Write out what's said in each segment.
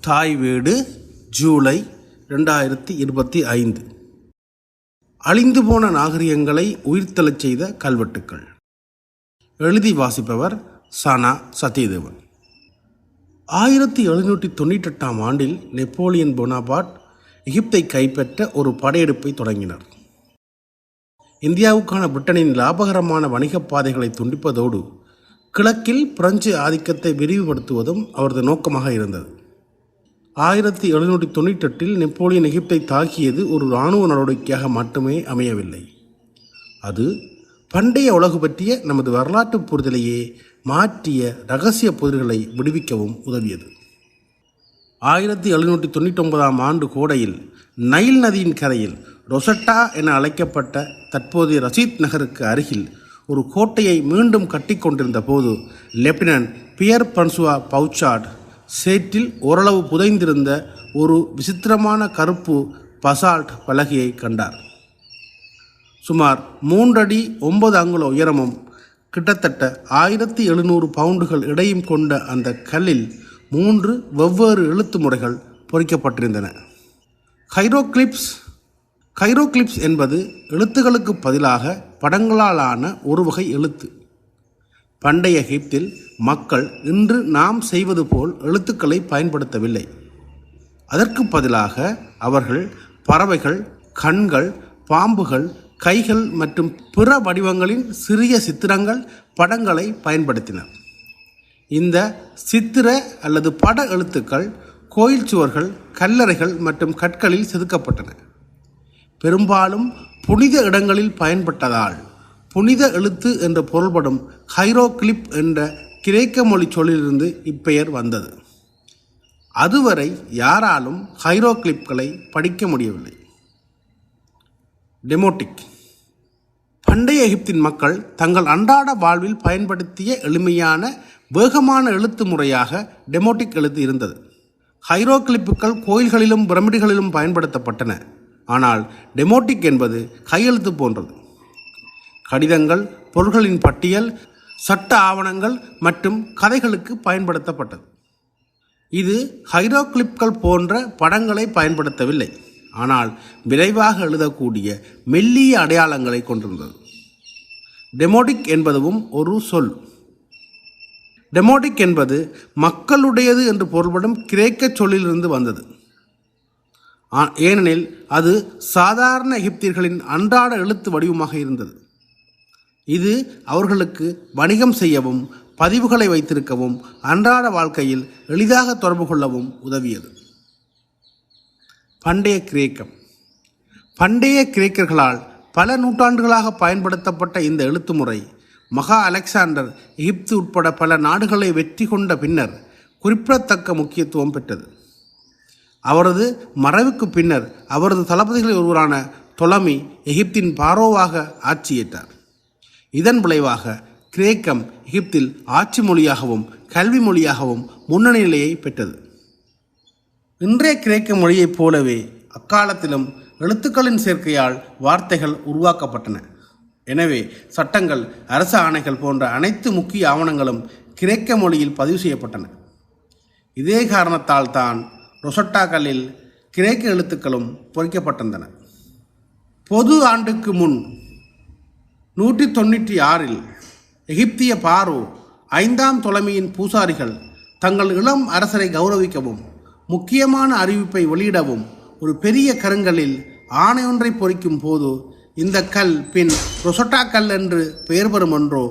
தாய் வீடு ஜூலை ரெண்டாயிரத்தி இருபத்தி ஐந்து. அழிந்து போன நாகரிகங்களை உயிர்த்தெழச் செய்த கல்வெட்டுக்கள். எழுதி வாசிப்பவர் சனா சத்யதேவன். ஆயிரத்தி எழுநூற்றி தொண்ணூற்றெட்டாம் ஆண்டில் நெப்போலியன் பொனாபாட் எகிப்தை கைப்பற்ற ஒரு படையெடுப்பை தொடங்கினார். இந்தியாவுக்கான பிரிட்டனின் லாபகரமான வணிகப் பாதைகளை துண்டிப்பதோடு கிழக்கில் பிரெஞ்சு ஆதிக்கத்தை விரிவுபடுத்துவதும் அவரது நோக்கமாக இருந்தது. ஆயிரத்தி எழுநூற்றி தொண்ணூற்றெட்டில் நெப்போலியன் எகிப்தை தாக்கியது ஒரு இராணுவ நடவடிக்கையாக மட்டுமே அமையவில்லை. அது பண்டைய உலகு பற்றிய நமது வரலாற்று புரிதலையே மாற்றிய ரகசிய புதிர்களை விடுவிக்கவும் உதவியது. ஆயிரத்தி எழுநூற்றி தொண்ணூற்றி ஒன்பதாம் ஆண்டு கோடையில் நைல் நதியின் கரையில் ரொசட்டா என அழைக்கப்பட்ட தற்போதைய ரசீத் நகருக்கு அருகில் ஒரு கோட்டையை மீண்டும் கட்டிக்கொண்டிருந்த போது லெப்டினன்ட் பியர் பன்சுவா பவுச்சார்ட் சேற்றில் ஓரளவு புதைந்திருந்த ஒரு விசித்திரமான கருப்பு பசால்ட் பலகையை கண்டார். சுமார் மூன்றடி ஒன்பது அங்குல உயரமும் கிட்டத்தட்ட ஆயிரத்தி எழுநூறு பவுண்டுகள் இடையும் கொண்ட அந்த கல்லில் மூன்று வெவ்வேறு எழுத்து முறைகள் பொறிக்கப்பட்டிருந்தன. ஹைரோக்ளிப்ஸ் கைரோக்ளிப்ஸ் என்பது எழுத்துகளுக்கு பதிலாக படங்களாலான ஒரு வகை எழுத்து. பண்டைய எகிப்தில் மக்கள் இன்று நாம் செய்வது போல் எழுத்துக்களை பயன்படுத்தவில்லை. அதற்கு பதிலாக அவர்கள் பறவைகள் கண்கள் பாம்புகள் கைகள் மற்றும் பிற வடிவங்களின் சிறிய சித்திரங்கள் படங்களை பயன்படுத்தினர் இந்த சித்திர அல்லது பட எழுத்துக்கள் கோயில் சுவர்கள் கல்லறைகள் மற்றும் கற்களில் செதுக்கப்பட்டன. பெரும்பாலும் புனித இடங்களில் பயன்பட்டதால் புனித எழுத்து என்ற பொருள்படும் ஹைரோக்ளிப் என்ற கிரேக்க மொழி சொல்லிலிருந்து இப்பெயர் வந்தது. அதுவரை யாராலும் ஹைரோக்ளிப்களை படிக்க முடியவில்லை. டெமோட்டிக். பண்டைய எகிப்தின் மக்கள் தங்கள் அன்றாட வாழ்வில் பயன்படுத்திய எளிமையான வேகமான எழுத்து முறையாக டெமோட்டிக் எழுத்து இருந்தது. ஹைரோக்ளிப்புகள் கோயில்களிலும் பிரமிடுகளிலும் பயன்படுத்தப்பட்டன. ஆனால் டெமோட்டிக் என்பது கையெழுத்து போன்றது. கடிதங்கள் பொருள்களின் பட்டியல் சட்ட ஆவணங்கள் மற்றும் கதைகளுக்கு பயன்படுத்தப்பட்டது. இது ஹைரோக்ளிப்கள் போன்ற படங்களை பயன்படுத்தவில்லை. ஆனால் விரைவாக எழுதக்கூடிய மெல்லிய அடையாளங்களை கொண்டிருந்தது. டெமோடிக் என்பதுவும் ஒரு சொல். டெமோடிக் என்பது மக்களுடையது என்று பொருள்படும் கிரேக்க சொல்லிலிருந்து வந்தது. ஏனெனில் அது சாதாரண எகிப்தியர்களின் அன்றாட எழுத்து வடிவமாக இருந்தது. இது அவர்களுக்கு வணிகம் செய்யவும் பதிவுகளை வைத்திருக்கவும் அன்றாட வாழ்க்கையில் எளிதாக தொடர்பு கொள்ளவும் உதவியது. பண்டைய கிரேக்கம். பண்டைய கிரேக்கர்களால் பல நூற்றாண்டுகளாக பயன்படுத்தப்பட்ட இந்த எழுத்து முறை மகா அலெக்சாண்டர் எகிப்து உட்பட பல நாடுகளை வெற்றி கொண்ட பின்னர் குறிப்பிடத்தக்க முக்கியத்துவம் பெற்றது. அவரது மறைவுக்கு பின்னர் அவரது தளபதிகளில் ஒருவரான தொலமி எகிப்தின் பாரோவாக ஆட்சியேற்றார். இதன் விளைவாக கிரேக்கம் எகிப்தில் ஆட்சி மொழியாகவும் கல்வி மொழியாகவும் முன்னணி நிலையை பெற்றது. இன்றைய கிரேக்க மொழியைப் போலவே அக்காலத்திலும் எழுத்துக்களின் சேர்க்கையால் வார்த்தைகள் உருவாக்கப்பட்டன. எனவே சட்டங்கள் அரச ஆணைகள் போன்ற அனைத்து முக்கிய ஆவணங்களும் கிரேக்க மொழியில் பதிவு செய்யப்பட்டன. இதே காரணத்தால் தான் ரொசட்டாக்களில் கிரேக்க எழுத்துக்களும் பொறிக்கப்பட்டிருந்தன. பொது ஆண்டுக்கு முன் நூற்றி தொண்ணூற்றி ஆறில் எகிப்திய பாரோ ஐந்தாம் தொலைமையின் பூசாரிகள் தங்கள் இளம் அரசரை கௌரவிக்கவும் முக்கியமான அறிவிப்பை வெளியிடவும் ஒரு பெரிய கருங்கலில் ஆணையொன்றை பொறிக்கும் போது இந்த கல் பின் ரொசட்டா கல் என்று பெயர் பெறும் என்றோ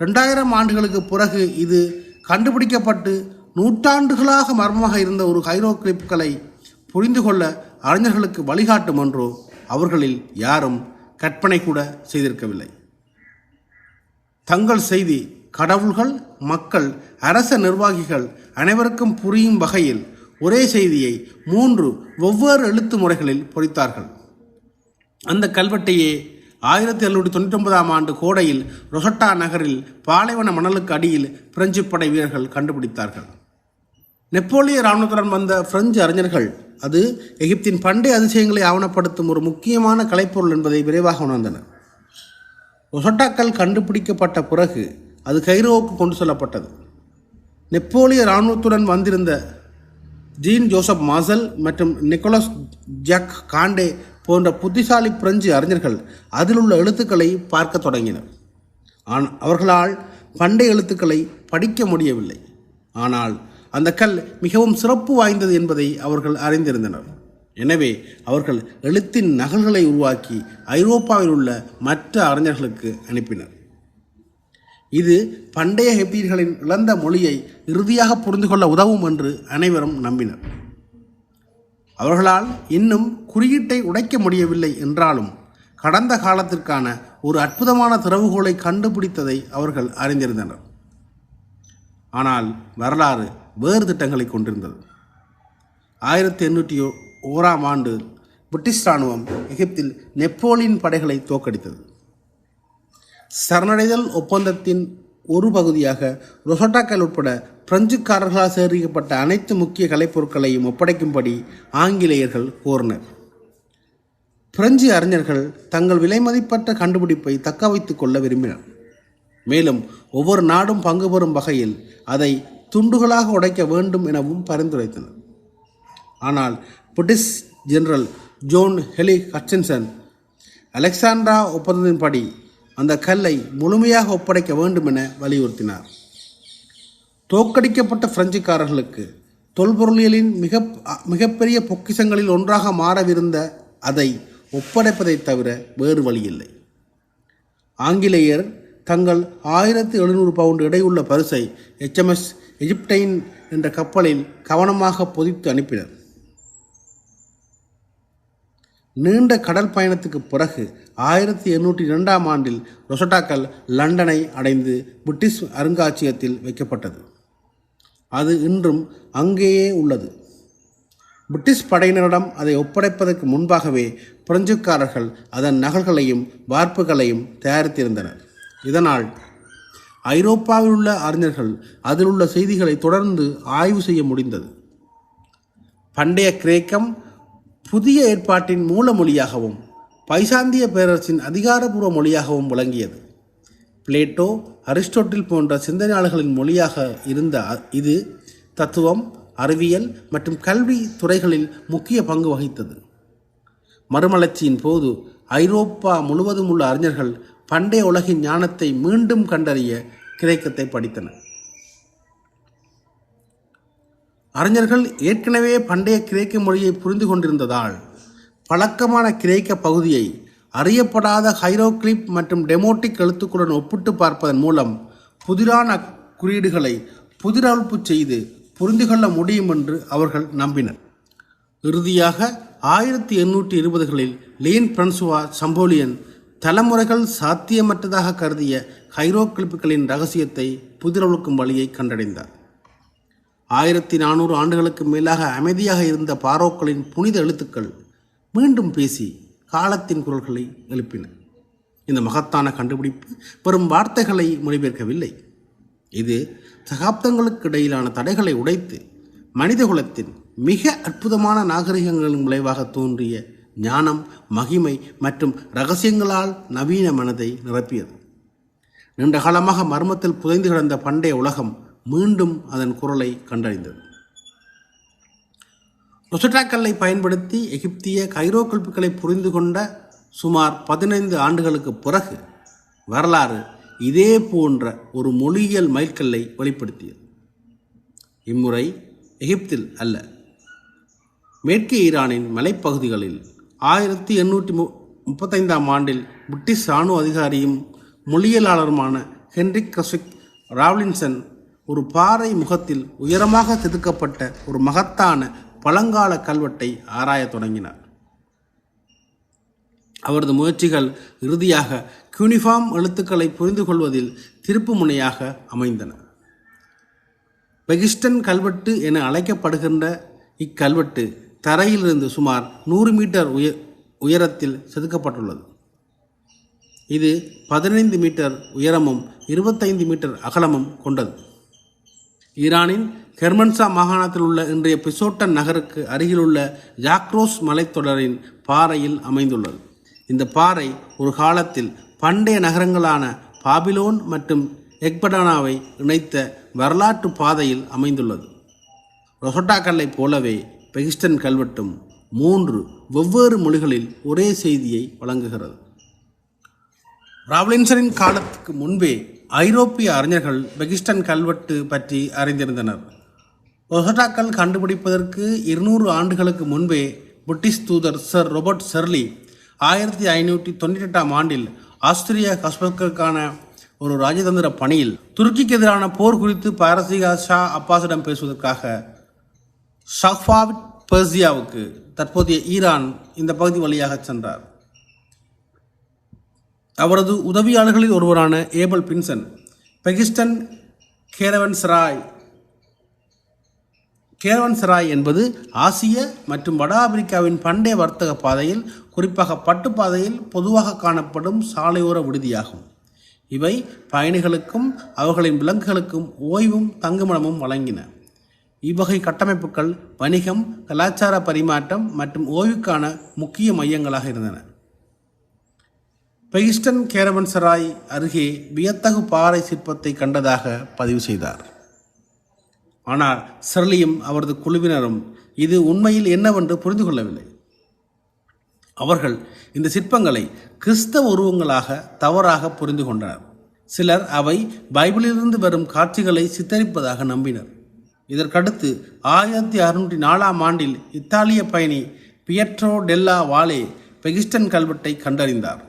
ரெண்டாயிரம் ஆண்டுகளுக்கு பிறகு இது கண்டுபிடிக்கப்பட்டு நூற்றாண்டுகளாக மர்மமாக இருந்த ஒரு ஹைரோகிளிப்களை புரிந்து கொள்ள அறிஞர்களுக்கு வழிகாட்டும் என்றோ அவர்களில் யாரும் கற்பனை கூட செய்திருக்கவில்லை. தங்கள் செய்தி கடவுள்கள் மக்கள் அரச நிர்வாகிகள் அனைவருக்கும் புரியும் வகையில் ஒரே செய்தியை மூன்று வெவ்வேறு எழுத்து முறைகளில் பொறித்தார்கள். அந்த கல்வெட்டையே ஆயிரத்தி எழுநூற்றி தொண்ணூற்றி ஒன்பதாம் ஆண்டு கோடையில் ரொசட்டா நகரில் பாலைவன மணலுக்கு அடியில் பிரெஞ்சு படை வீரர்கள் கண்டுபிடித்தார்கள். நெப்போலிய இராணுவத்துடன் வந்த பிரெஞ்சு அறிஞர்கள் அது எகிப்தின் பண்டைய அதிசயங்களை ஆவணப்படுத்தும் ஒரு முக்கியமான கலைப்பொருள் என்பதை விரைவாக உணர்ந்தனர் ஒசட்டாக்கள் கண்டுபிடிக்கப்பட்ட பிறகு அது கைரோவுக்கு கொண்டு செல்லப்பட்டது. நெப்போலிய இராணுவத்துடன் வந்திருந்த ஜீன் ஜோசப் மாசல் மற்றும் நிக்கோலஸ் ஜக் காண்டே போன்ற புத்திசாலி பிரெஞ்சு அறிஞர்கள் அதில் உள்ள எழுத்துக்களை பார்க்க தொடங்கினர். ஆன் அவர்களால் பண்டைய எழுத்துக்களை படிக்க முடியவில்லை. ஆனால் அந்த கல் மிகவும் சிறப்பு வாய்ந்தது என்பதை அவர்கள் அறிந்திருந்தனர். எனவே அவர்கள் எழுத்தின் நகல்களை உருவாக்கி ஐரோப்பாவில் உள்ள மற்ற அறிஞர்களுக்கு அனுப்பினர். இது பண்டைய ஹெப்பீர்களின் இழந்த மொழியை இறுதியாக புரிந்து கொள்ள உதவும் என்று அனைவரும் நம்பினர். அவர்களால் இன்னும் குறியீட்டை உடைக்க முடியவில்லை என்றாலும் கடந்த காலத்திற்கான ஒரு அற்புதமான திறவுகோலை கண்டுபிடித்ததை அவர்கள் அறிந்திருந்தனர். ஆனால் வரலாறு வேறு திட்டங்களை கொண்டிருந்தது. ஆயிரத்தி எண்ணூற்றி ஓராம் ஆண்டு பிரிட்டிஷ் இராணுவம் எகிப்தில் நெப்போலியன் படைகளை தோற்கடித்தது. சரணடைதல் ஒப்பந்தத்தின் ஒரு பகுதியாக ரொசோட்டாக்கள் உட்பட பிரெஞ்சுக்காரர்களால் சேகரிக்கப்பட்ட அனைத்து முக்கிய கலைப்பொருட்களையும் ஒப்படைக்கும்படி ஆங்கிலேயர்கள் கோரினர். பிரெஞ்சு அறிஞர்கள் தங்கள் விலைமதிப்பற்ற கண்டுபிடிப்பை தக்க வைத்துக் கொள்ள விரும்பினர். மேலும் ஒவ்வொரு நாடும் பங்கு பெறும் வகையில் அதை துண்டுகளாக உடைக்க வேண்டும் எனவும் பரிந்துரைத்தனர். ஆனால் British general John Hely Hutchinson Alexandria ஒப்பந்தத்தின்படி அந்த கல்லை முழுமையாக ஒப்படைக்க வேண்டும் என வலியுறுத்தினார். தோற்கடிக்கப்பட்ட பிரெஞ்சுக்காரர்களுக்கு தொல்பொருளியலின் மிக மிகப்பெரிய பொக்கிஷங்களில் ஒன்றாக மாறவிருந்த அதை ஒப்படைப்பதைத் தவிர வேறு வழியில்லை. ஆங்கிலேயர் தங்கள் ஆயிரத்தி எழுநூறு பவுண்டு எடையுள்ள பரிசை எச்எம்எஸ் எஜிப்டைன் என்ற கப்பலில் கவனமாக பொதித்து அனுப்பினர். நீண்ட கடல் பயணத்துக்கு பிறகு ஆயிரத்தி எண்ணூற்றி இரண்டாம் ஆண்டில் ரொசட்டாக்கள் லண்டனை அடைந்து பிரிட்டிஷ் அருங்காட்சியகத்தில் வைக்கப்பட்டது. அது இன்றும் அங்கேயே உள்ளது. பிரிட்டிஷ் படையினரிடம் அதை ஒப்படைப்பதற்கு முன்பாகவே பிரெஞ்சுக்காரர்கள் அதன் நகல்களையும் வார்ப்புகளையும் தயாரித்திருந்தனர். இதனால் ஐரோப்பாவில் உள்ள அறிஞர்கள் அதில் உள்ள செய்திகளை தொடர்ந்து ஆய்வு செய்ய முடிந்தது. பண்டைய கிரேக்கம் புதிய ஏற்பாட்டின் மூல மொழியாகவும் பைசாந்திய பேரரசின் அதிகாரபூர்வ மொழியாகவும் விளங்கியது. பிளேட்டோ அரிஸ்டோட்டில் போன்ற சிந்தனையாளர்களின் மொழியாக இருந்த இது தத்துவம் அறிவியல் மற்றும் கல்வி துறைகளில் முக்கிய பங்கு வகித்தது. மறுமலர்ச்சியின் போது ஐரோப்பா முழுவதும் உள்ள அறிஞர்கள் பண்டைய உலகின் ஞானத்தை மீண்டும் கண்டறிய கிரேக்கத்தை படித்தனர் அறிஞர்கள் ஏற்கனவே பண்டைய கிரேக்க மொழியை புரிந்து கொண்டிருந்ததால் பழக்கமான கிரேக்க பகுதியை அறியப்படாத ஹைரோக்ளிப் மற்றும் டெமோட்டிக் எழுத்துக்களுடன் ஒப்பிட்டு பார்ப்பதன் மூலம் புதிரான குறியீடுகளை புதிரவல்பு செய்து புரிந்து கொள்ள முடியும் என்று அவர்கள் நம்பினர். இறுதியாக ஆயிரத்தி எண்ணூற்றி இருபதுகளில் லீன் பிரன்சுவா சம்போலியன் தலைமுறைகள் சாத்தியமற்றதாக கருதிய ஹைரோக்ளிப்புகளின் ரகசியத்தை புதிரவளுக்கும் வழியை கண்டடைந்தார். ஆயிரத்தி நானூறு ஆண்டுகளுக்கு மேலாக அமைதியாக இருந்த பாரோக்களின் புனித எழுத்துக்கள் மீண்டும் பேசி காலத்தின் குரல்களை எழுப்பின. இந்த மகத்தான கண்டுபிடிப்பு வெறும் வார்த்தைகளை மொழிபெயர்க்கவில்லை. இது சகாப்தங்களுக்கு இடையிலான தடைகளை உடைத்து மனிதகுலத்தின் மிக அற்புதமான நாகரிகங்களின் விளைவாக தோன்றிய ஞானம் மகிமை மற்றும் ரகசியங்களால் நவீன மனதை நிரப்பியது. நீண்ட காலமாக மர்மத்தில் புதைந்து கிடந்த பண்டைய உலகம் மீண்டும் அதன் குரலை கண்டறிந்தது. ரொசட்டாக்கல்லை பயன்படுத்தி எகிப்திய கைரோக்கல்புகளை புரிந்து கொண்ட சுமார் பதினைந்து ஆண்டுகளுக்கு பிறகு வரலாறு இதே போன்ற ஒரு மொழியியல் மைல்கல்லை வெளிப்படுத்தியது. இம்முறை எகிப்தில் அல்ல. மேற்கு ஈரானின் மலைப்பகுதிகளில் ஆயிரத்தி எண்ணூற்றி மு முப்பத்தைந்தாம் ஆண்டில் பிரிட்டிஷ் இராணுவ அதிகாரியும் மொழியியலாளருமான ஹென்ரிக் கிரசிக் ராவ்லின்சன் ஒரு பாறை முகத்தில் உயரமாக செதுக்கப்பட்ட ஒரு மகத்தான பழங்கால கல்வெட்டை ஆராயத் தொடங்கினார். அவரது முயற்சிகள் இறுதியாக யூனிஃபார்ம் எழுத்துக்களை புரிந்து கொள்வதில் திருப்பு முனையாக அமைந்தன. பெகிஸ்டன் கல்வெட்டு என அழைக்கப்படுகின்ற இக்கல்வெட்டு தரையிலிருந்து சுமார் நூறு மீட்டர் உய உயரத்தில் செதுக்கப்பட்டுள்ளது. இது பதினைந்து மீட்டர் உயரமும் இருபத்தைந்து மீட்டர் அகலமும் கொண்டது. ஈரானின் கெர்மன்சா மாகாணத்தில் உள்ள இன்றைய பிசோட்டன் நகருக்கு அருகிலுள்ள ஜாக்ரோஸ் மலைத்தொடரின் பாறையில் அமைந்துள்ளது. இந்த பாறை ஒரு காலத்தில் பண்டைய நகரங்களான பாபிலோன் மற்றும் எக்படானாவை இணைத்த வரலாற்று பாதையில் அமைந்துள்ளது. ரொசோட்டாக்கல்லை கல்லைப் போலவே பெகிஸ்டன் கல்வெட்டும் மூன்று வெவ்வேறு மொழிகளில் ஒரே செய்தியை வழங்குகிறது. ராவலின்சரின் காலத்துக்கு முன்பே ஐரோப்பிய அறிஞர்கள் பெகிஸ்டன் கல்வெட்டு பற்றி அறிந்திருந்தனர். ரொசட்டாக்கள் கண்டுபிடிப்பதற்கு இருநூறு ஆண்டுகளுக்கு முன்பே பிரிட்டிஷ் தூதர் சர் ரொபர்ட் செர்லி ஆயிரத்தி ஐநூற்றி தொண்ணூற்றி எட்டாம் ஆண்டில் ஆஸ்திரிய கஸ்பர்க்கான ஒரு ராஜதந்திர பணியில் துருக்கிக்கு எதிரான போர் குறித்து பாரசீக ஷா அப்பாஸிடம் பேசுவதற்காக ஷஃபாவிட் பெர்சியாவுக்கு தற்போதைய ஈரான் இந்த பகுதி வழியாக சென்றார். அவரது உதவியாளர்களில் ஒருவரான ஏபல் பின்சன் பெகிஸ்டன் கேரவன்சராய் கேரவன்சராய் என்பது ஆசிய மற்றும் வட ஆப்பிரிக்காவின் பண்டைய வர்த்தக பாதையில் குறிப்பாக பட்டு பாதையில் பொதுவாக காணப்படும் சாலையோர விடுதியாகும். இவை பயணிகளுக்கும் அவர்களின் விலங்குகளுக்கும் ஓய்வும் தங்குமிடமும் வழங்கின. இவ்வகை கட்டமைப்புகள் வணிகம் கலாச்சார பரிமாற்றம் மற்றும் ஓய்வுக்கான முக்கிய மையங்களாக இருந்தன. பெகிஸ்டன் கேரவன்சராய் அருகே வியத்தகு பாறை சிற்பத்தை கண்டதாக பதிவு செய்தார். ஆனால் செர்லியும் அவரது குழுவினரும் இது உண்மையில் என்னவென்று புரிந்து கொள்ளவில்லை. அவர்கள் இந்த சிற்பங்களை கிறிஸ்தவ உருவங்களாக தவறாக புரிந்து கொண்டனர். சிலர் அவை பைபிளிலிருந்து வரும் காட்சிகளை சித்தரிப்பதாக நம்பினர். இதற்கடுத்து ஆயிரத்தி அறுநூற்றி நாலாம் ஆண்டில் இத்தாலிய பயணி பியட்ரோ டெல்லா வாலே பெகிஸ்டன் கல்வெட்டை கண்டறிந்தார்.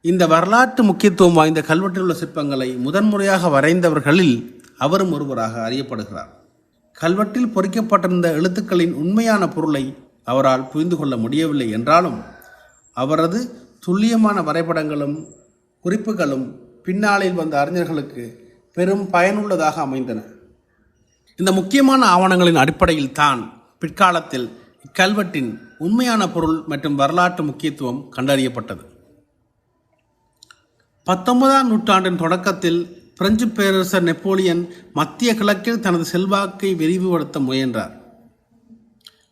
இந்த வரலாற்று முக்கியத்துவம் வாய்ந்த கல்வெட்டில் உள்ள சிற்பங்களை முதன்முறையாக வரைந்தவர்களில் அவரும் ஒருவராக அறியப்படுகிறார். கல்வெட்டில் பொறிக்கப்பட்டிருந்த எழுத்துக்களின் உண்மையான பொருளை அவரால் புரிந்து கொள்ள முடியவில்லை என்றாலும் அவரது துல்லியமான வரைபடங்களும் குறிப்புகளும் பின்னாளில் வந்த அறிஞர்களுக்கு பெரும் பயனுள்ளதாக அமைந்தன. இந்த முக்கியமான ஆவணங்களின் அடிப்படையில் தான் பிற்காலத்தில் இக்கல்வெட்டின் உண்மையான பொருள் மற்றும் வரலாற்று முக்கியத்துவம் கண்டறியப்பட்டது. பத்தொன்பதாம் நூற்றாண்டின் தொடக்கத்தில் பிரெஞ்சு பேரரசர் நெப்போலியன் மத்திய கிழக்கில் தனது செல்வாக்கை விரிவுபடுத்த முயன்றார்.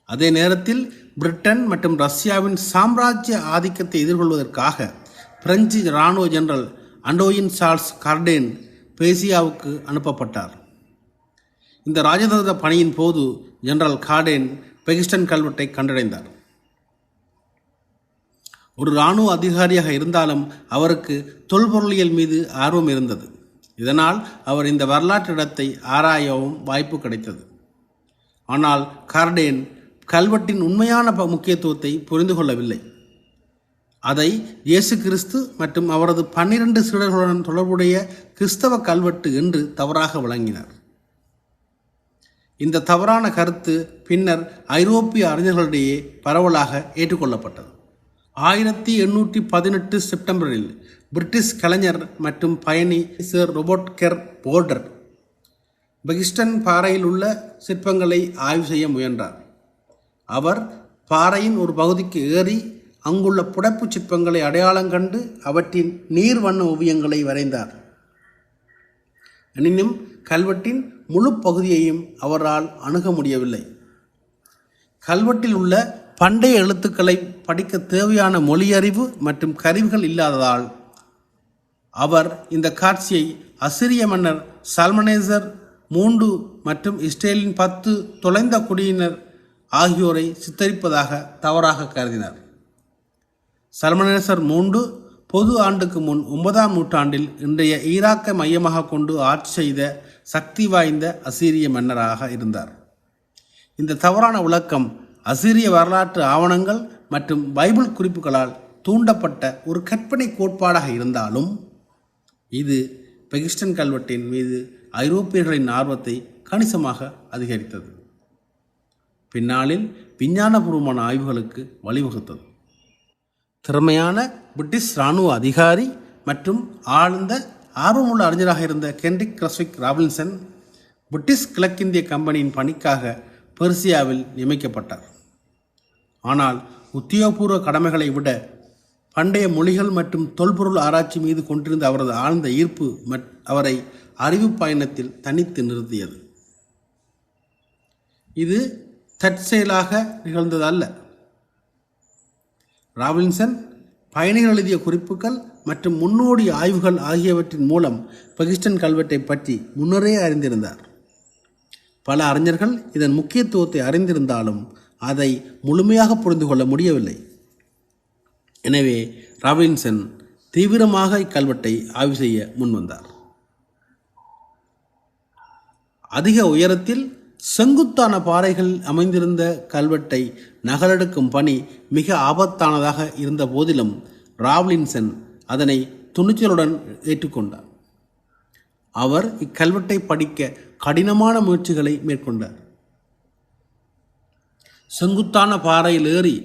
அதே நேரத்தில் பிரிட்டன் மற்றும் ரஷ்யாவின் சாம்ராஜ்ய ஆதிக்கத்தை எதிர்கொள்வதற்காக பிரெஞ்சு இராணுவ ஜெனரல் அண்டோயின் சார்ஸ் கார்டேன் பேசியாவுக்கு அனுப்பப்பட்டார். இந்த ராஜதந்திர பணியின் போது ஜெனரல் கார்டேன் பெகிஸ்டன் கல்வெட்டை கண்டடைந்தார். ஒரு இராணுவ அதிகாரியாக இருந்தாலும் அவருக்கு தொல்பொருளியல் மீது ஆர்வம் இருந்தது. இதனால் அவர் இந்த வரலாற்று இடத்தை ஆராயவும் வாய்ப்பு கிடைத்தது. ஆனால் கார்டேன் கல்வெட்டின் உண்மையான ப- முக்கியத்துவத்தை புரிந்து கொள்ளவில்லை. அதை இயேசு கிறிஸ்து மற்றும் அவரது பன்னிரண்டு சீடர்களுடன் தொடர்புடைய கிறிஸ்தவ கல்வெட்டு என்று தவறாக விளங்கினார். இந்த தவறான கருத்து பின்னர் ஐரோப்பிய அறிஞர்களிடையே பரவலாக ஏற்றுக்கொள்ளப்பட்டது. ஆயிரத்தி எண்ணூற்றி பதினெட்டு செப்டம்பரில் பிரிட்டிஷ் கலைஞர் மற்றும் பயணி Sir Robert Ker Porter Behistun பாறையில் உள்ள சிற்பங்களை ஆய்வு செய்ய முயன்றார். அவர் பாறையின் ஒரு பகுதிக்கு ஏறி அங்குள்ள புடைப்புச் சிற்பங்களை அடையாளம் கண்டு அவற்றின் நீர் வண்ண ஓவியங்களை வரைந்தார். எனினும் கல்வெட்டின் முழு பகுதியையும் அவரால் அணுக முடியவில்லை. கல்வெட்டில் உள்ள பண்டைய எழுத்துக்களை படிக்க தேவையான மொழியறிவு மற்றும் கருவிகள் இல்லாததால் அவர் இந்த காட்சியை அசிரிய மன்னர் சல்மனேசர் மூண்டு மற்றும் இஸ்ரேலின் பத்து தொலைந்த குடியினர் ஆகியோரை சித்தரிப்பதாக தவறாக கருதினார். சல்மனேசர் மூண்டு பொது ஆண்டுக்கு முன் ஒன்பதாம் நூற்றாண்டில் இன்றைய ஈராக்கை மையமாக கொண்டு ஆட்சி செய்த சக்தி வாய்ந்த அசீரிய மன்னராக இருந்தார். இந்த தவறான விளக்கம் அசீரிய வரலாற்று ஆவணங்கள் மற்றும் பைபிள் குறிப்புகளால் தூண்டப்பட்ட ஒரு கற்பனை கோட்பாடாக இருந்தாலும் இது பெகிஸ்டன் கல்வெட்டின் மீது ஐரோப்பியர்களின் ஆர்வத்தை கணிசமாக அதிகரித்தது. பின்னாளில் விஞ்ஞானபூர்வமான ஆய்வுகளுக்கு வழிவகுத்தது. திறமையான பிரிட்டிஷ் இராணுவ அதிகாரி மற்றும் ஆழ்ந்த ஆர்வமுள்ள அறிஞராக இருந்த கென்ரிக் கிரஸ்விக் ராபின்சன் பிரிட்டிஷ் கிழக்கிந்திய கம்பெனியின் பணிக்காக பெர்சியாவில் நியமிக்கப்பட்டார். ஆனால் உத்தியோகபூர்வ கடமைகளை விட பண்டைய மொழிகள் மற்றும் தொல்பொருள் ஆராய்ச்சி மீது கொண்டிருந்த அவரது ஆழ்ந்த ஈர்ப்பு மற் அவரை அறிவு பயணத்தில் தனித்து நிறுத்தியது. இது தற்செயலாக நிகழ்ந்ததல்ல. ராபின்சன் பயணிகள் எழுதிய குறிப்புகள் மற்றும் முன்னோடி ஆய்வுகள் ஆகியவற்றின் மூலம் பகிஸ்டன் கல்வெட்டை பற்றி முன்னரே அறிந்திருந்தார். பல அறிஞர்கள் இதன் முக்கியத்துவத்தை அறிந்திருந்தாலும் அதை முழுமையாக புரிந்து கொள்ள முடியவில்லை. எனவே ராபின்சன் தீவிரமாக இக்கல்வெட்டை ஆய்வு செய்ய முன்வந்தார். அதிக உயரத்தில் செங்குத்தான பாறைகள் அமைந்திருந்த கல்வெட்டை நகலெடுக்கும் பணி மிக ஆபத்தானதாக இருந்த போதிலும் ராவ்லின்சன் அதனை துணிச்சலுடன் ஏற்றுக்கொண்டார். அவர் இக்கல்வெட்டை படிக்க கடினமான முயற்சிகளை மேற்கொண்டார். செங்குத்தான பாறையில் ஏறி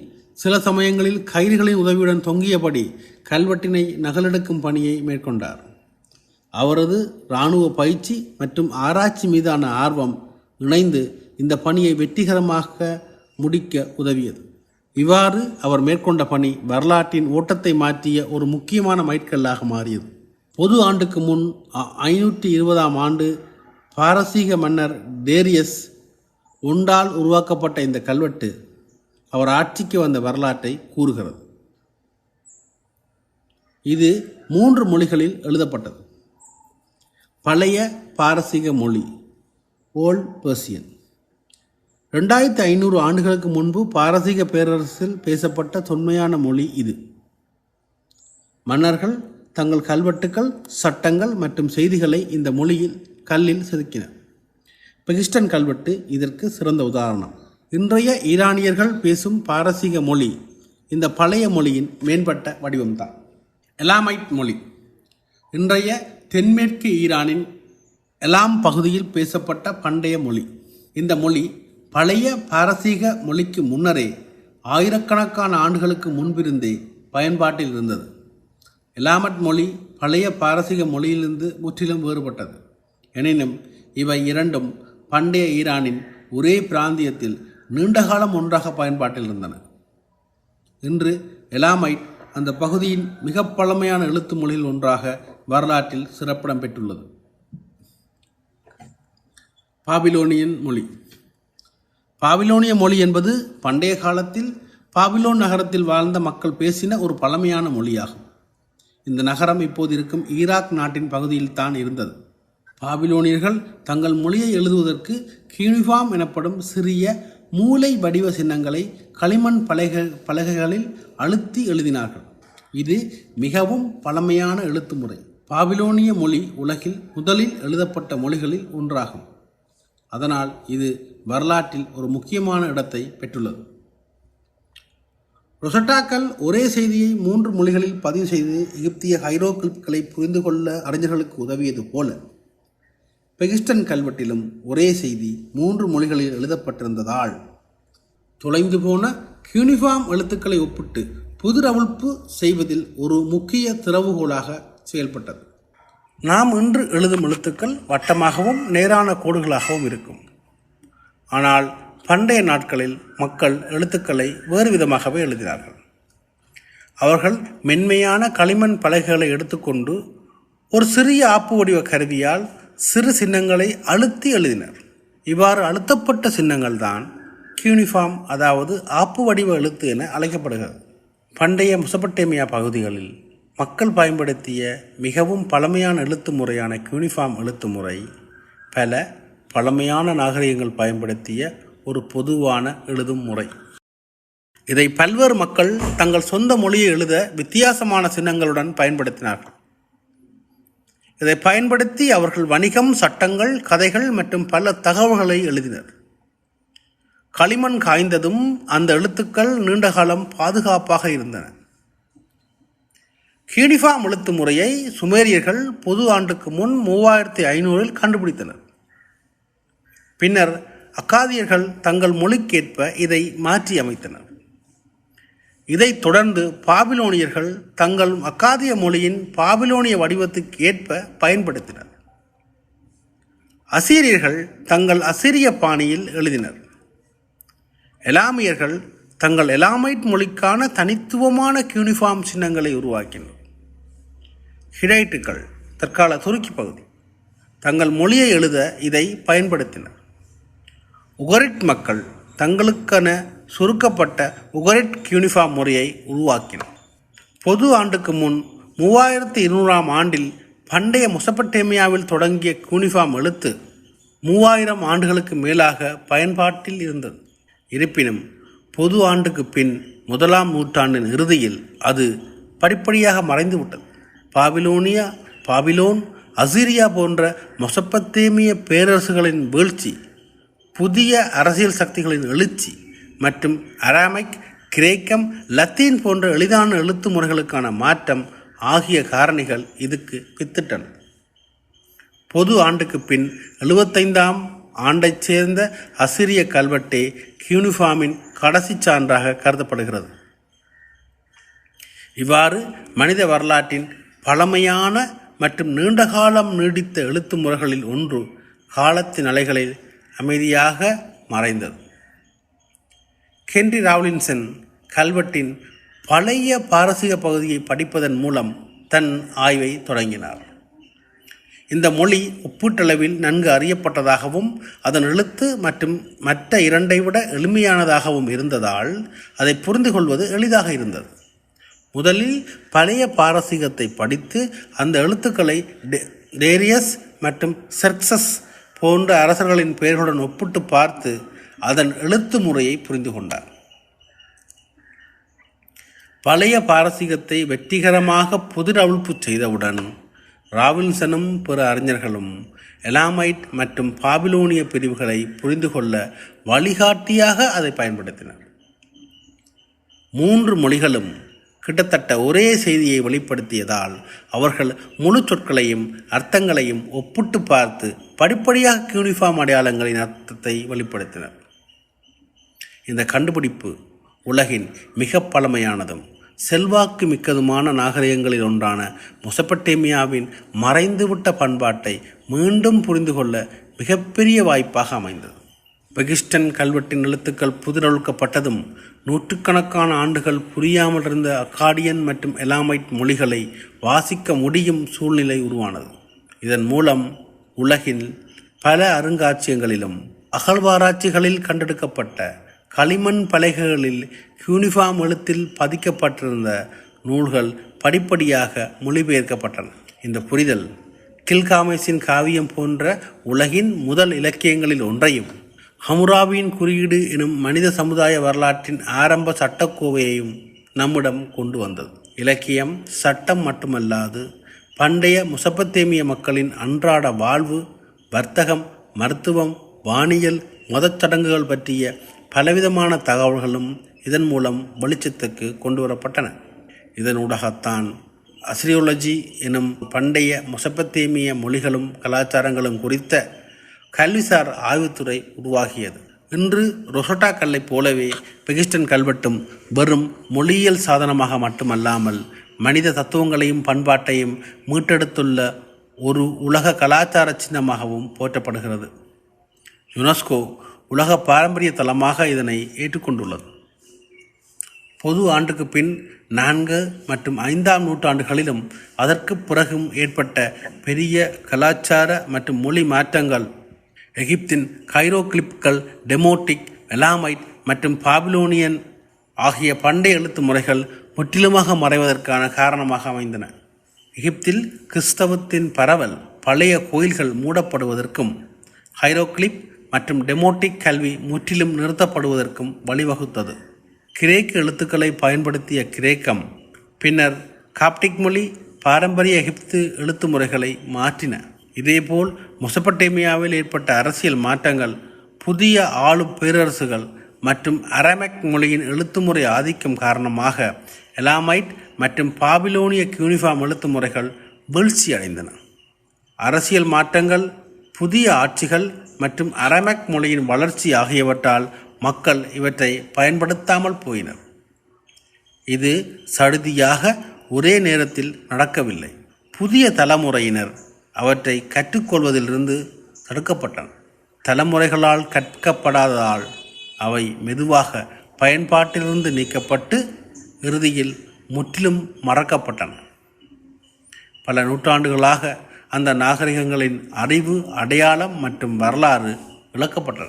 சில சமயங்களில் கயிறுகளின் உதவியுடன் தொங்கியபடி கல்வெட்டினை நகலெடுக்கும் பணியை மேற்கொண்டார். அவரது இராணுவ பயிற்சி மற்றும் ஆராய்ச்சி மீதான ஆர்வம் இணைந்து இந்த பணியை வெற்றிகரமாக முடிக்க உதவியது. இவ்வாறு அவர் மேற்கொண்ட பணி வரலாற்றின் ஓட்டத்தை மாற்றிய ஒரு முக்கியமான மைற்கல்லாக மாறியது. பொது ஆண்டுக்கு முன் ஐநூற்றி இருபதாம் ஆண்டு பாரசீக மன்னர் டேரியஸ் ஒன்றால் உருவாக்கப்பட்ட இந்த கல்வெட்டு அவர் ஆட்சிக்கு வந்த வரலாற்றை கூறுகிறது. இது மூன்று மொழிகளில் எழுதப்பட்டது. பழைய பாரசீக மொழி ஓல்ட் பெர்சியன் ரெண்டாயிரத்தி ஐநூறு ஆண்டுகளுக்கு முன்பு பாரசீக பேரரசில் பேசப்பட்ட தொன்மையான மொழி இது. மன்னர்கள் தங்கள் கல்வெட்டுக்கள் சட்டங்கள் மற்றும் செய்திகளை இந்த மொழியில் கல்லில் செதுக்கினர் பெகிஸ்டன் கல்வெட்டு இதற்கு சிறந்த உதாரணம். இன்றைய ஈரானியர்கள் பேசும் பாரசீக மொழி இந்த பழைய மொழியின் மேம்பட்ட வடிவம்தான். எலாமைட் மொழி. இன்றைய தென்மேற்கு ஈரானின் எலாம் பகுதியில் பேசப்பட்ட பண்டைய மொழி. இந்த மொழி பழைய பாரசீக மொழிக்கு முன்னரே ஆயிரக்கணக்கான ஆண்டுகளுக்கு முன்பிருந்தே பயன்பாட்டில் இருந்தது. எலாமட் மொழி பழைய பாரசீக மொழியிலிருந்து முற்றிலும் வேறுபட்டது. எனினும் இவை இரண்டும் பண்டைய ஈரானின் ஒரே பிராந்தியத்தில் நீண்டகாலம் ஒன்றாக பயன்பாட்டில் இருந்தன. இன்று எலாமைட் அந்த பகுதியின் மிக பழமையான எழுத்து மொழியில் ஒன்றாக வரலாற்றில் சிறப்பிடம் பெற்றுள்ளது. பாபிலோனியன் மொழி. பாபிலோனிய மொழி என்பது பண்டைய காலத்தில் பாபிலோன் நகரத்தில் வாழ்ந்த மக்கள் பேசின ஒரு பழமையான மொழியாகும். இந்த நகரம் இப்போது இருக்கும் ஈராக் நாட்டின் பகுதியில் தான் இருந்தது. பாபிலோனியர்கள் தங்கள் மொழியை எழுதுவதற்கு கீழ்வாம் எனப்படும் சிறிய மூளை வடிவ சின்னங்களை களிமண் பலகை பலகைகளில் அழுத்தி எழுதினார்கள். இது மிகவும் பழமையான எழுத்து முறை பாபிலோனிய மொழி உலகில் முதலில் எழுதப்பட்ட மொழிகளில் ஒன்றாகும். அதனால் இது வரலாற்றில் ஒரு முக்கியமான இடத்தை பெற்றுள்ளது. ரொசட்டாக்கள் ஒரே செய்தியை மூன்று மொழிகளில் பதிவு செய்து எகிப்திய ஹைரோகிளிப்களை புரிந்து கொள்ள அறிஞர்களுக்கு உதவியது போல பெகிஸ்டன் கல்வெட்டிலும் ஒரே செய்தி மூன்று மொழிகளில் எழுதப்பட்டிருந்ததால் தொலைந்து போன யூனிஃபார்ம் எழுத்துக்களை ஒப்பிட்டு புதிரவிழ்ப்பு செய்வதில் ஒரு முக்கிய திறவுகோலாக செயல்பட்டது. நாம் இன்று எழுதும் எழுத்துக்கள் வட்டமாகவும் நேரான கோடுகளாகவும் இருக்கும். ஆனால் பண்டைய நாட்களில் மக்கள் எழுத்துக்களை வேறு விதமாகவே எழுதினார்கள். அவர்கள் மென்மையான களிமண் பலகைகளை எடுத்துக்கொண்டு ஒரு சிறிய ஆப்பு வடிவ கருவியால் சிறு சின்னங்களை அழுத்தி எழுதினர். இவ்வாறு அழுத்தப்பட்ட சின்னங்கள் தான் கியூனிஃபார்ம் அதாவது ஆப்பு வடிவ எழுத்து என அழைக்கப்படுகிறது. பண்டைய முசப்பட்டேமியா பகுதிகளில் மக்கள் பயன்படுத்திய மிகவும் பழமையான எழுத்து முறையான யூனிஃபார்ம் எழுத்து முறை பல பழமையான நாகரிகங்கள் பயன்படுத்திய ஒரு பொதுவான எழுதும் முறை. இதை பல்வேறு மக்கள் தங்கள் சொந்த மொழியை எழுத வித்தியாசமான சின்னங்களுடன் பயன்படுத்தினார்கள். இதை பயன்படுத்தி அவர்கள் வணிகம் சட்டங்கள் கதைகள் மற்றும் பல தகவல்களை எழுதினர். களிமண் காய்ந்ததும் அந்த எழுத்துக்கள் நீண்ட காலம் பாதுகாப்பாக இருந்தன. கீடிஃபாம் எழுத்து முறையை சுமேரியர்கள் பொது ஆண்டுக்கு முன் மூவாயிரத்தி ஐநூறில் கண்டுபிடித்தனர். பின்னர் அக்காதியர்கள் தங்கள் மொழிக்கேற்ப இதை மாற்றி அமைத்தனர் இதைத் தொடர்ந்து பாபிலோனியர்கள் தங்கள் அக்காதிய மொழியின் பாபிலோனிய வடிவத்துக்கு ஏற்ப பயன்படுத்தினர். அசீரியர்கள் தங்கள் அசிரிய பாணியில் எழுதினர். எலாமியர்கள் தங்கள் எலாமைட் மொழிக்கான தனித்துவமான கியூனிஃபார்ம் சின்னங்களை உருவாக்கினர். ஹிடைட்டுகள் தற்கால துருக்கி பகுதி. தங்கள் மொழியை எழுத இதை பயன்படுத்தினர். உகரிட் மக்கள் தங்களுக்கென சுருக்கப்பட்ட உகரிட் யூனிஃபார்ம் முறையை உருவாக்கினர். பொது ஆண்டுக்கு முன் மூவாயிரத்தி இருநூறாம் ஆண்டில் பண்டைய மொசப்பட்டேமியாவில் தொடங்கிய யூனிஃபார்ம் எழுத்து மூவாயிரம் ஆண்டுகளுக்கு மேலாக பயன்பாட்டில் இருந்தது. இருப்பினும் பொது ஆண்டுக்கு பின் முதலாம் நூற்றாண்டின் இறுதியில் அது படிப்படியாக மறைந்துவிட்டது. பாபிலோனியா பாபிலோன் அசிரியா போன்ற மொசப்பத்தேமிய பேரரசுகளின் வீழ்ச்சி புதிய அரசியல் சக்திகளின் எழுச்சி மற்றும் அராமிக் கிரேக்கம் லத்தீன் போன்ற எளிதான எழுத்து முறைகளுக்கான மாற்றம் ஆகிய காரணிகள் இதுக்கு வித்திட்டன பொது ஆண்டுக்கு பின் எழுபத்தைந்தாம் ஆண்டைச் சேர்ந்த அசிரிய கல்வெட்டே கியூனிஃபார்மின் கடைசி சான்றாக கருதப்படுகிறது. இவ்வாறு மனித வரலாற்றின் பழமையான மற்றும் நீண்ட காலம் நீடித்த எழுத்து முறைகளில் ஒன்று காலத்தின் அலைகளில் அமைதியாக மறைந்தது. ஹென்றி ராவ்லின்சன் கல்வெட்டின் பழைய பாரசீக பகுதியை படிப்பதன் மூலம் தன் ஆய்வை தொடங்கினார். இந்த மொழி ஒப்பீட்டளவில் நன்கு அறியப்பட்டதாகவும் அதன் எழுத்து மற்றும் மற்ற இரண்டை விட எளிமையானதாகவும் இருந்ததால் அதை புரிந்து கொள்வது எளிதாக இருந்தது. முதலில் பழைய பாரசீகத்தை படித்து அந்த எழுத்துக்களை டே- டேரியஸ் மற்றும் செர்க்சஸ் போன்ற அரசர்களின் பெயர்களுடன் ஒப்பிட்டு பார்த்து அதன் எழுத்து முறையை புரிந்து கொண்டார். பழைய பாரசீகத்தை வெற்றிகரமாக புதிரவிழ்ப்பு செய்தவுடன் ராபின்சனும் பிற அறிஞர்களும் எலாமைட் மற்றும் பாபிலோனிய பிரிவுகளை புரிந்து கொள்ள வழிகாட்டியாக அதை பயன்படுத்தினர். மூன்று மொழிகளும் கிட்டத்தட்ட ஒரே செய்தியை வெளிப்படுத்தியதால் அவர்கள் முழு சொற்களையும் அர்த்தங்களையும் ஒப்பிட்டு பார்த்து படிப்படியாக யூனிஃபார்ம் அடையாளங்களின் அர்த்தத்தை வெளிப்படுத்தினர். இந்த கண்டுபிடிப்பு உலகின் மிக பழமையானதும் செல்வாக்கு மிக்கதுமான நாகரிகங்களில் ஒன்றான மொசப்பட்டேமியாவின் மறைந்துவிட்ட பண்பாட்டை மீண்டும் புரிந்து கொள்ள மிகப்பெரிய வாய்ப்பாக அமைந்தது. பெகிஸ்டன் கல்வெட்டின் எழுத்துக்கள் புதிரொழுக்கப்பட்டதும் நூற்றுக்கணக்கான ஆண்டுகள் புரியாமல் இருந்த அக்காடியன் மற்றும் எலாமைட் மொழிகளை வாசிக்க முடியும் சூழ்நிலை உருவானது. இதன் மூலம் உலகின் பல அருங்காட்சியகங்களிலும் அகழ்வாராய்ச்சிகளில் கண்டெடுக்கப்பட்ட களிமண் பலகைகளில் யூனிஃபார்ம் எழுத்தில் பதிக்கப்பட்டிருந்த நூல்கள் படிப்படியாக மொழிபெயர்க்கப்பட்டன. இந்த புரிதல் கில்காமேசின் காவியம் போன்ற உலகின் முதல் இலக்கியங்களில் ஒன்றையும் ஹமுராபியின் குறியீடு எனும் மனித சமுதாய வரலாற்றின் ஆரம்ப சட்டக்கோவையையும் நம்மிடம் கொண்டு வந்தது. இலக்கியம் சட்டம் மட்டுமல்லாது பண்டைய முசப்பத்தேமிய மக்களின் அன்றாட வாழ்வு வர்த்தகம் மருத்துவம் வானியல் மதச்சடங்குகள் பற்றிய பலவிதமான தகவல்களும் இதன் மூலம் வெளிச்சத்துக்கு கொண்டு வரப்பட்டன. இதனூடாகத்தான் அஸ்ரியோலஜி எனும் பண்டைய முசப்பத்தேமிய மொழிகளும் கலாச்சாரங்களும் குறித்த கல்விசார் ஆய்வுத்துறை உருவாகியது. இன்று ரொசட்டா கல்லை போலவே பெகிஸ்டன் கல்வெட்டும் வெறும் மொழியியல் சாதனமாக மட்டுமல்லாமல் மனித தத்துவங்களையும் பண்பாட்டையும் மீட்டெடுத்துள்ள ஒரு உலக கலாச்சார சின்னமாகவும் போற்றப்படுகிறது. யுனெஸ்கோ உலக பாரம்பரிய தலமாக இதனை ஏற்றுக்கொண்டுள்ளது. பொது ஆண்டுக்கு பின் நான்கு மற்றும் ஐந்தாம் நூற்றாண்டுகளிலும் அதற்கு பிறகும் ஏற்பட்ட பெரிய கலாச்சார மற்றும் மொழி மாற்றங்கள் எகிப்தின் கைரோக்ளிப்கள் டெமோட்டிக் எலாமைட் மற்றும் பாபிலோனியன் ஆகிய பண்டைய எழுத்து முறைகள் முற்றிலுமாக மறைவதற்கான காரணமாக அமைந்தன. எகிப்தில் கிறிஸ்தவத்தின் பரவல் பழைய கோயில்கள் மூடப்படுவதற்கும் ஹைரோக்ளிப் மற்றும் டெமோட்டிக் கல்வி முற்றிலும் நிறுத்தப்படுவதற்கும் வழிவகுத்தது. கிரேக்க எழுத்துக்களை பயன்படுத்திய கிரேக்கம் பின்னர் காப்டிக் மொழி பாரம்பரிய எகிப்து எழுத்து முறைகளை மாற்றின. இதேபோல் மொசப்பட்டேமியாவில் ஏற்பட்ட அரசியல் மாற்றங்கள் புதிய ஆளும் பேரரசுகள் மற்றும் அரமெக் மொழியின் எழுத்துமுறை ஆதிக்கம் காரணமாக எலாமைட் மற்றும் பாபிலோனிய யூனிஃபார்ம் எழுத்து முறைகள் வீழ்ச்சி அடைந்தன. அரசியல் மாற்றங்கள் புதிய ஆட்சிகள் மற்றும் அரமெக் மொழியின் வளர்ச்சி ஆகியவற்றால் மக்கள் இவற்றை பயன்படுத்தாமல் போயினர். இது சடுதியாக ஒரே நேரத்தில் நடக்கவில்லை. புதிய தலைமுறையினர் அவற்றை கற்றுக்கொள்வதிலிருந்து தடுக்கப்பட்டன. தலைமுறைகளால் கற்கப்படாததால் அவை மெதுவாக பயன்பாட்டிலிருந்து நீக்கப்பட்டு இறுதியில் முற்றிலும் மறக்கப்பட்டன. பல நூற்றாண்டுகளாக அந்த நாகரிகங்களின் அறிவு அடையாளம் மற்றும் வரலாறு விளக்கப்பட்டன.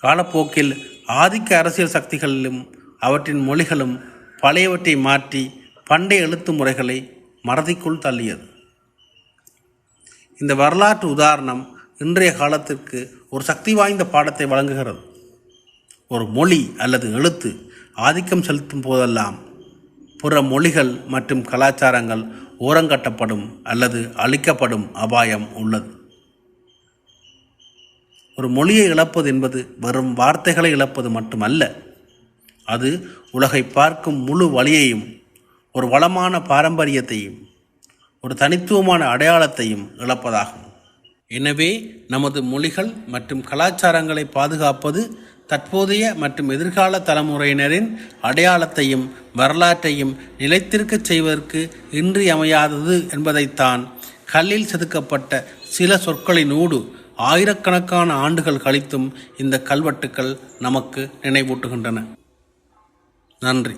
காலப்போக்கில் ஆதிக்க அரசியல் சக்திகளிலும் அவற்றின் மொழிகளும் பழையவற்றை மாற்றி பண்டைய எழுத்து முறைகளை மறதிக்குள் தள்ளியது. இந்த வரலாற்று உதாரணம் இன்றைய காலத்திற்கு ஒரு சக்தி வாய்ந்த பாடத்தை வழங்குகிறது. ஒரு மொழி அல்லது எழுத்து ஆதிக்கம் செலுத்தும் போதெல்லாம் புற மொழிகள் மற்றும் கலாச்சாரங்கள் ஓரங்கட்டப்படும் அல்லது அழிக்கப்படும் அபாயம் உள்ளது. ஒரு மொழியை இழப்பது என்பது வெறும் வார்த்தைகளை இழப்பது மட்டுமல்ல. அது உலகை பார்க்கும் முழு வழியையும் ஒரு வளமான பாரம்பரியத்தையும் ஒரு தனித்துவமான அடையாளத்தையும் இழப்பதாகும். எனவே நமது மொழிகள் மற்றும் கலாச்சாரங்களை பாதுகாப்பது தற்போதைய மற்றும் எதிர்கால தலைமுறையினரின் அடையாளத்தையும் வரலாற்றையும் நிலைத்திருக்கச் செய்வதற்கு இன்றியமையாதது என்பதைத்தான் கல்லில் செதுக்கப்பட்ட சில சொற்களினூடு ஆயிரக்கணக்கான ஆண்டுகள் கழித்தும் இந்த கல்வெட்டுக்கள் நமக்கு நினைவூட்டுகின்றன. நன்றி.